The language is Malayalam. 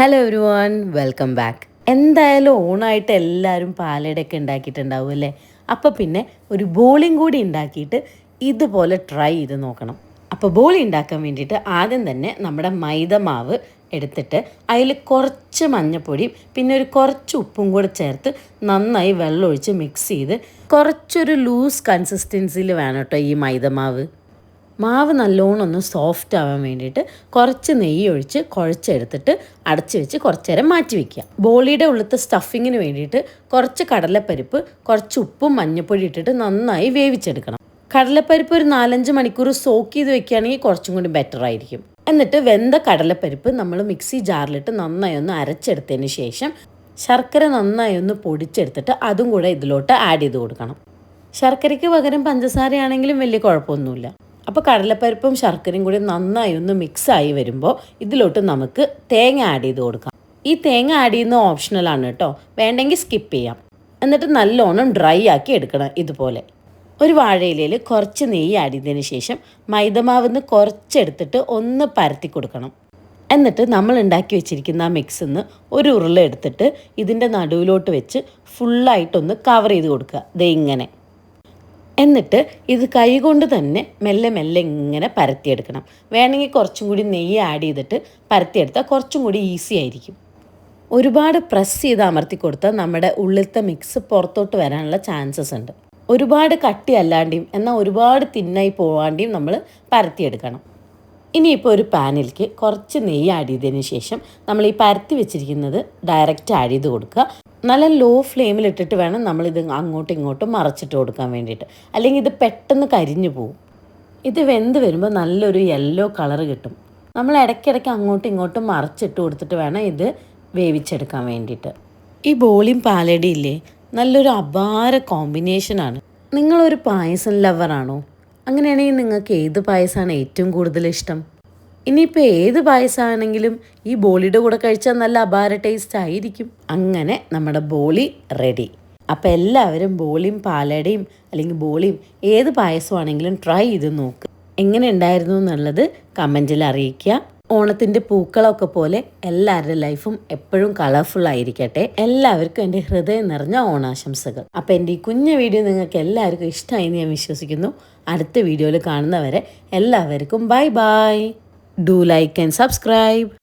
Hello everyone welcome back എന്തായാലും ഓണായിട്ട് എല്ലാവരും പാലടയൊക്കെ ഉണ്ടാക്കിയിട്ടുണ്ടാവും അല്ലേ? അപ്പോൾ പിന്നെ ഒരു ബോളിയും കൂടി ഉണ്ടാക്കിയിട്ട് ഇതുപോലെ ട്രൈ ചെയ്ത് നോക്കണം. അപ്പോൾ ബോളി ഉണ്ടാക്കാൻ വേണ്ടിയിട്ട് ആദ്യം തന്നെ നമ്മുടെ മൈദ മാവ് എടുത്തിട്ട് അതിൽ കുറച്ച് മഞ്ഞപ്പൊടിയും പിന്നെ ഒരു കുറച്ച് ഉപ്പും കൂടെ ചേർത്ത് നന്നായി വെള്ളമൊഴിച്ച് മിക്സ് ചെയ്ത് കുറച്ചൊരു ലൂസ് കൺസിസ്റ്റൻസിയിൽ വേണം കേട്ടോ ഈ മൈദമാവ് മാവ് നല്ലോണം ഒന്ന് സോഫ്റ്റ് ആവാൻ വേണ്ടിയിട്ട് കുറച്ച് നെയ്യ് ഒഴിച്ച് കുഴച്ചെടുത്തിട്ട് അടച്ചു വെച്ച് കുറച്ച് നേരം മാറ്റി വയ്ക്കുക ബോളിയുടെ ഉള്ളത്തെ സ്റ്റഫിങ്ങിന് വേണ്ടിയിട്ട് കുറച്ച് കടലപ്പരിപ്പ് കുറച്ച് ഉപ്പും മഞ്ഞൾപ്പൊടി ഇട്ടിട്ട് നന്നായി വേവിച്ചെടുക്കണം. കടലപ്പരിപ്പ് ഒരു നാലഞ്ച് മണിക്കൂർ സോക്ക് ചെയ്ത് വെക്കുകയാണെങ്കിൽ കുറച്ചും കൂടി ബെറ്റർ ആയിരിക്കും. എന്നിട്ട് വെന്ത കടലപ്പരിപ്പ് നമ്മൾ മിക്സി ജാറിലിട്ട് നന്നായി ഒന്ന് അരച്ചെടുത്തതിന് ശേഷം ശർക്കര നന്നായി ഒന്ന് പൊടിച്ചെടുത്തിട്ട് അതും കൂടെ ഇതിലോട്ട് ആഡ് ചെയ്ത് കൊടുക്കണം. ശർക്കരയ്ക്ക് പകരം പഞ്ചസാരയാണെങ്കിലും വലിയ കുഴപ്പമൊന്നുമില്ല. അപ്പോൾ കടലപ്പരിപ്പും ശർക്കരയും കൂടി നന്നായി ഒന്ന് മിക്സായി വരുമ്പോൾ ഇതിലോട്ട് നമുക്ക് തേങ്ങ ആഡ് ചെയ്ത് കൊടുക്കാം. ഈ തേങ്ങ ആഡ് ചെയ്യുന്ന ഓപ്ഷണലാണ് കേട്ടോ. വേണ്ടെങ്കിൽ സ്കിപ്പ് ചെയ്യാം. എന്നിട്ട് നല്ലോണം ഡ്രൈ ആക്കി എടുക്കണം ഇതുപോലെ. ഒരു വാഴയിലയിൽ കുറച്ച് നെയ്യ് ആഡ് ചെയ്തതിന് ശേഷം മൈദമാവിന്ന് കുറച്ചെടുത്തിട്ട് ഒന്ന് പരത്തി കൊടുക്കണം. എന്നിട്ട് നമ്മൾ ഉണ്ടാക്കി വെച്ചിരിക്കുന്ന ആ മിക്സിൽ നിന്ന് ഒരു ഉരുള എടുത്തിട്ട് ഇതിന്റെ നടുവിലോട്ട് വെച്ച് ഫുള്ളായിട്ടൊന്ന് കവർ ചെയ്ത് കൊടുക്കുക. ദേ ഇങ്ങനെ. എന്നിട്ട് ഇത് കൈകൊണ്ട് തന്നെ മെല്ലെ മെല്ലെ ഇങ്ങനെ പരത്തിയെടുക്കണം. വേണമെങ്കിൽ കുറച്ചും കൂടി നെയ്യ് ആഡ് ചെയ്തിട്ട് പരത്തിയെടുത്താൽ കുറച്ചും കൂടി ഈസി ആയിരിക്കും. ഒരുപാട് പ്രസ് ചെയ്ത് അമർത്തി കൊടുത്താൽ നമ്മുടെ ഉള്ളിലത്തെ മിക്സ് പുറത്തോട്ട് വരാനുള്ള ചാൻസസ് ഉണ്ട്. ഒരുപാട് കട്ടി അല്ലാണ്ടിയും എന്നാൽ ഒരുപാട് തിന്നായി പോവാണ്ടിയും നമ്മൾ പരത്തിയെടുക്കണം. ഇനിയിപ്പോൾ ഒരു പാനിലേക്ക് കുറച്ച് നെയ്യ് ആഡ് ചെയ്തതിന് ശേഷം നമ്മൾ ഈ പരത്തി വെച്ചിരിക്കുന്നത് ഡയറക്റ്റ് ആഡ് ചെയ്ത് കൊടുക്കുക. നല്ല ലോ ഫ്ലെയിമിൽ ഇട്ടിട്ട് വേണം നമ്മളിത് അങ്ങോട്ടും ഇങ്ങോട്ടും മറച്ചിട്ട് കൊടുക്കാൻ വേണ്ടിയിട്ട്. അല്ലെങ്കിൽ ഇത് പെട്ടെന്ന് കരിഞ്ഞു പോകും ഇത് വെന്ത് വരുമ്പോൾ നല്ലൊരു യെല്ലോ കളർ കിട്ടും. നമ്മൾ ഇടയ്ക്കിടയ്ക്ക് അങ്ങോട്ടും ഇങ്ങോട്ടും മറച്ചിട്ട് കൊടുത്തിട്ട് വേണം ഇത് വേവിച്ചെടുക്കാൻ വേണ്ടിയിട്ട്. ഈ ബോളിയും പാലടിയില്ലേ നല്ലൊരു അപാര കോമ്പിനേഷനാണ് നിങ്ങളൊരു പായസം ലവറാണോ അങ്ങനെയാണെങ്കിൽ നിങ്ങൾക്ക് ഏത് പായസമാണ് ഏറ്റവും കൂടുതൽ ഇഷ്ടം? ഇനിയിപ്പോൾ ഏത് പായസമാണെങ്കിലും ഈ ബോളിയുടെ കൂടെ കഴിച്ചാൽ നല്ല അപാര ടേസ്റ്റ് ആയിരിക്കും. അങ്ങനെ നമ്മുടെ ബോളി റെഡി അപ്പോൾ എല്ലാവരും ബോളിയും പാലടയും അല്ലെങ്കിൽ ബോളിയും ഏത് പായസമാണെങ്കിലും ട്രൈ ചെയ്ത് നോക്കുക എങ്ങനെ ഉണ്ടായിരുന്നു എന്നുള്ളത് കമന്റിൽ അറിയിക്കുക. ഓണത്തിന്റെ പൂക്കളൊക്കെ പോലെ എല്ലാവരുടെ ലൈഫും എപ്പോഴും കളർഫുൾ ആയിരിക്കട്ടെ. എല്ലാവർക്കും എന്റെ ഹൃദയം നിറഞ്ഞ ഓണാശംസകൾ. അപ്പോൾ എന്റെ ഈ കുഞ്ഞു വീഡിയോ നിങ്ങൾക്ക് എല്ലാവർക്കും ഇഷ്ടമായി എന്ന് ഞാൻ വിശ്വസിക്കുന്നു. അടുത്ത വീഡിയോയിൽ കാണുന്നവരെ എല്ലാവർക്കും bye bye. Do like and subscribe.